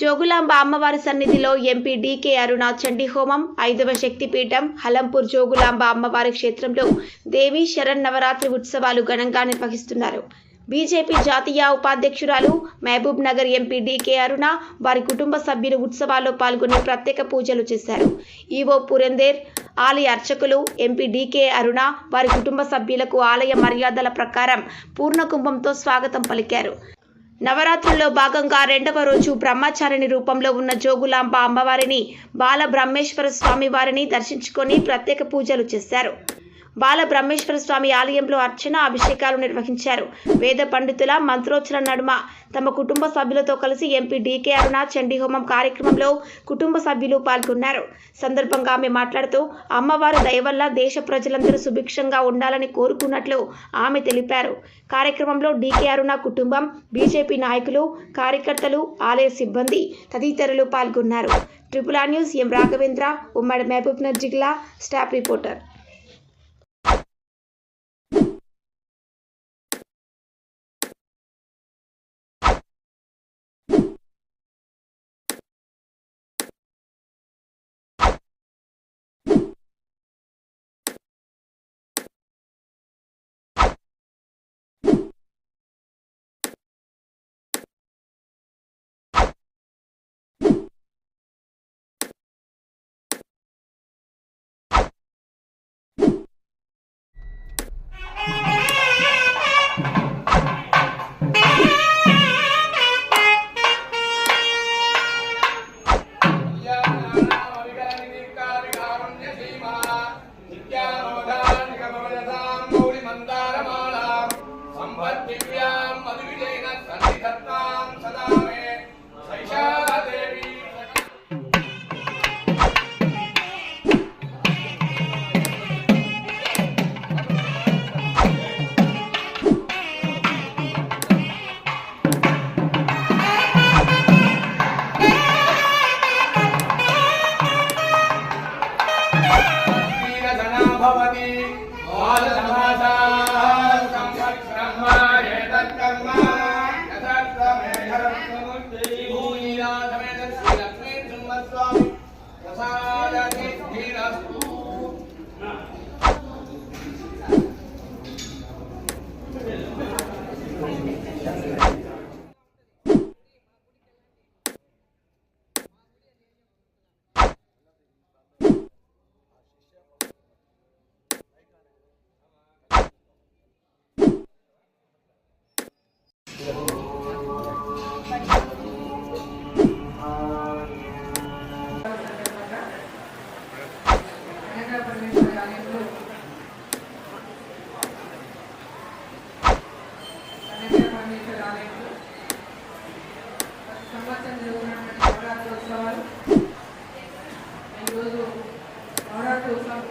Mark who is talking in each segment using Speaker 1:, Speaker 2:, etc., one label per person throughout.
Speaker 1: జోగులాంబ అమ్మవారి సన్నిధిలో MP DK అరుణ చండీ హోమం ఐదవ శక్తిపీఠం హలంపూర్ జోగులాంబ అమ్మవారి క్షేత్రంలో దేవి శరణ్ నవరాత్రి ఉత్సవాలు ఘనంగా నిర్వహిస్తున్నారు. బీజేపీ జాతీయ ఉపాధ్యక్షురాలు Mahabubnagar MP DK Aruna వారి కుటుంబ సభ్యులు ఉత్సవాల్లో పాల్గొని ప్రత్యేక పూజలు చేశారు. ఈవో పురందేర్ ఆలయ అర్చకులు ఎంపీ డీకే అరుణ వారి కుటుంబ సభ్యులకు ఆలయ మర్యాదల ప్రకారం పూర్ణ కుంభంతో స్వాగతం పలికారు. నవరాత్రుల్లో భాగంగా రెండవ రోజు బ్రహ్మచారిణి రూపంలో ఉన్న జోగులాంబ అమ్మవారిని బాల బ్రహ్మేశ్వర స్వామి వారిని దర్శించుకొని ప్రత్యేక పూజలు చేశారు. బాలబ్రహ్మేశ్వర స్వామి ఆలయంలో అర్చన అభిషేకాలు నిర్వహించారు. వేద పండితుల మంత్రోచ్చరణ నడుమ. తమ కుటుంబ సభ్యులతో కలిసి ఎంపీ డీకే అరుణ చండీహోమం కార్యక్రమంలో కుటుంబ సభ్యులు పాల్గొన్నారు. సందర్భంగా ఆమె మాట్లాడుతూ అమ్మవారి దయ వల్ల దేశ ప్రజలందరూ సుభిక్షంగా ఉండాలని కోరుకున్నట్లు ఆమె తెలిపారు. కార్యక్రమంలో డీకే అరుణ కుటుంబం బీజేపీ నాయకులు కార్యకర్తలు ఆలయ సిబ్బంది తదితరులు పాల్గొన్నారు. Triple R news M Raghavendra ఉమ్మడి మహబూబ్నగర్ జిల్లా స్టాఫ్ రిపోర్టర్.
Speaker 2: खतना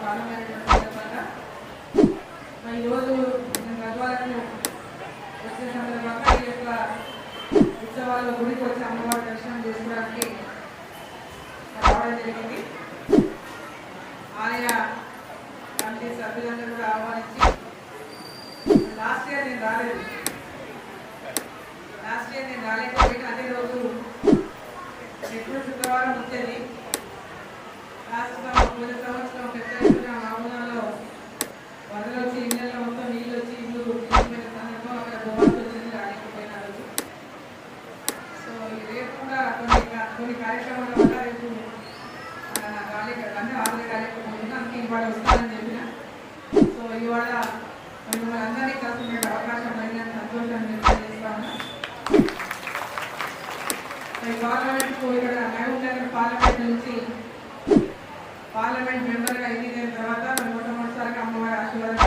Speaker 2: నవరాత్రి సందర్భంగా మరి ఈరోజు నేను వచ్చిన సందర్భంగా ఈ యొక్క ఉత్సవాల్లో గుడికి వచ్చి అమ్మవారి దర్శనం చేసుకోవడానికి రావడం జరిగింది ఆలయ కమిటీ సభ్యులందరూ కూడా ఆహ్వానించి లాస్ట్ ఇయర్ నేను రాలేదు లాస్ట్ ఇయర్ నేను రాలేకపోయినా అదే రోజు ఎప్పుడు శుక్రవారం వచ్చేది. రాష్ట్ర సంవత్సరం పోయిన సంవత్సరం పెద్ద ఎత్తున మామూలలో వరదలు వచ్చి ఇళ్ళల్లో మొత్తం నీళ్ళు వచ్చి ఇల్లు నిలిచిపోయిన సందర్భం అక్కడ దుబాకు వచ్చింది రాలేకపోయిన రోజు సో ఈ రేపు కూడా కొన్ని కా- కొన్ని కార్యక్రమాల వల్ల రేపు ఆ, నాకు రాలేక అంటే ఆవిడ రాలేకపోతున్నా అందుకే ఇవాళ వస్తానని చెప్పిన సో ఇవాళ మిమ్మల్ని అందరినీ కలుసుకునే అవకాశం కలిగిన సంతోషాన్ని వ్యక్తం చేస్తా ఉన్నా మరి పార్లమెంట్కు ఇక్కడ మహబూబ్ నగర్ పార్లమెంట్ నుంచి పార్లమెంట్ మెంబర్గా ఎన్నికైన తర్వాత మొట్టమొదటిసారిగా అమ్మవారి ఆశీర్వాదం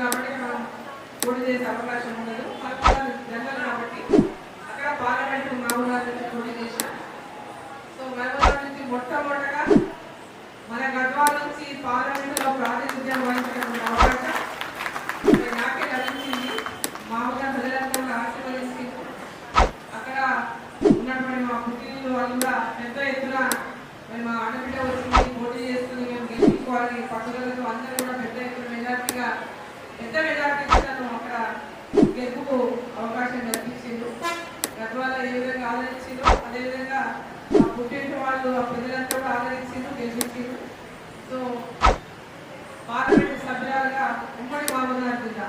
Speaker 2: కాబట్టి మనం పోటీ చేసే అవకాశం ఉండదు. జనరల్ కాబట్టి అక్కడ పార్లమెంట్ మహబూబాద్ పోటీ చేసిన. సో మహబూబాద్ నుంచి మొట్టమొదటగా మన గద్వాల నుంచి పార్లమెంటులో ప్రాతినిధ్యం వహించినటువంటి అవకాశం. నాకే మామూలుగా ప్రజలకు కూడా ఆశీర్వదించి అక్కడ ఉన్నటువంటి మా పుట్టిన వాళ్ళు పెద్ద ఎత్తున మేము ఆడబిడ్డ వచ్చింది పోటీ చేస్తుంది మేము గెలిపించుకోవాలని పట్టుదలతో అందరూ కూడా మెజార్టీగా పెద్ద మెజార్టీగా నన్ను అక్కడ గెలుపుకు అవకాశం కల్పించిండు. గద్వాల ఏ విధంగా ఆదరించిందో అదేవిధంగా ఆ పుట్టింటి వాళ్ళు ఆ ప్రజలంతా కూడా ఆదరించిండు గెలిపించిండు. సో పార్లమెంట్ సభ్యురాలుగా ఉమ్మడి మహబూబ్నగర్ జిల్లా.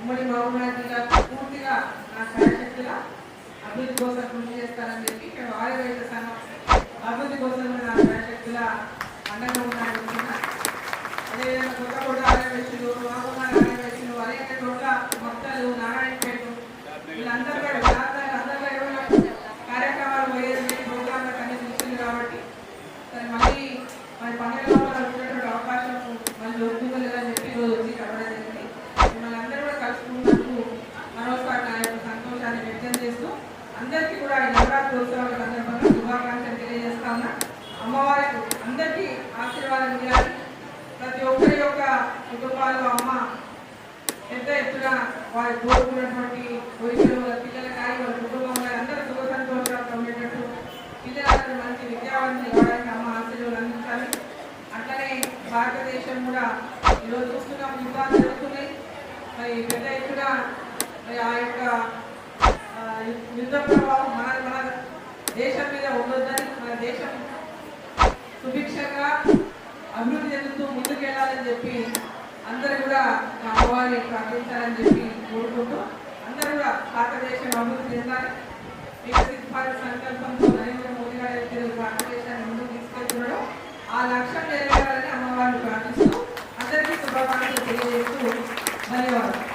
Speaker 2: ఉమ్మడి మహబూబ్నగర్ జిల్లా పూర్తిగా నా కార్యశక్తిగా అభివృద్ధి కోసం కృషి చేస్తానని చెప్పి ఇక్కడ ఆయుర్వేద సంఘం అభివృద్ధి కోసం నా కార్యశక్తిగా అండగా ఉన్నాను అదేవిధంగా కూడా ఆర్యవేశ్యులు మహబూబ్నగర్ అనేక చోట్ల మొత్తలు నారాయణపేట వీళ్ళందరూ కూడా ప్రాంతాలు అందరిలో ఎవరైనా కార్యక్రమాలు పోయేది ప్రోగ్రాంలకు అన్ని చూసింది కాబట్టి సరే మళ్ళీ మరి పండుగ లోపల ఉండేటువంటి అవకాశం మళ్ళీ చెప్పి ఈరోజు వచ్చి కలవడం జరిగింది. మిమ్మల్ని అందరూ కూడా కలుసుకున్నందుకు మరోసారి నా యొక్క సంతోషాన్ని వ్యక్తం చేస్తూ అందరికీ కూడా ఈ నవరాత్రి ఉత్సవాల సందర్భంగా శుభాకాంక్షలు తెలియజేస్తా ఉన్నా. అమ్మవారికి అందరికీ ఆశీర్వాదం ఇవ్వాలి. ప్రతి ఒక్కరి యొక్క కుటుంబాల్లో అమ్మ పెద్ద ఎత్తున వారి కోరుకున్నటువంటి వయసులో పిల్లల కానీ వాళ్ళ కుటుంబం కానీ అందరూ సుఖ సంతోషాలతో ఉండేటట్టు పిల్లలందరూ మంచి విద్యావంతులు కావడానికి అమ్మ ఆశీర్వాదాలు అందించాలి. అట్లనే భారతదేశం కూడా ఈరోజు చూస్తున్నాం యుద్ధాలు జరుగుతున్నాయి మరి పెద్ద ఎత్తున మరి ఆ యొక్క యుద్ధ ప్రభావం మన మన దేశం మీద ఉండొద్దని మన దేశం సుభిక్షంగా అభివృద్ధి చెందుతూ ముందుకు వెళ్ళాలని చెప్పి అందరూ కూడా మా అమ్మవారిని ప్రార్థించాలని చెప్పి కోరుకుంటూ అందరూ కూడా భారతదేశం అభివృద్ధి చెందాలి. వికసిత్ భారత్ సంకల్పంతో నరేంద్ర మోదీ గారు అయితే భారతదేశాన్ని ముందుకు తీసుకెళ్తున్నాడు. ఆ లక్ష్యం నెరవేరాలని అమ్మవారిని ప్రార్థిస్తూ అందరికీ శుభాకాంక్షలు తెలియజేస్తూ ధన్యవాదాలు.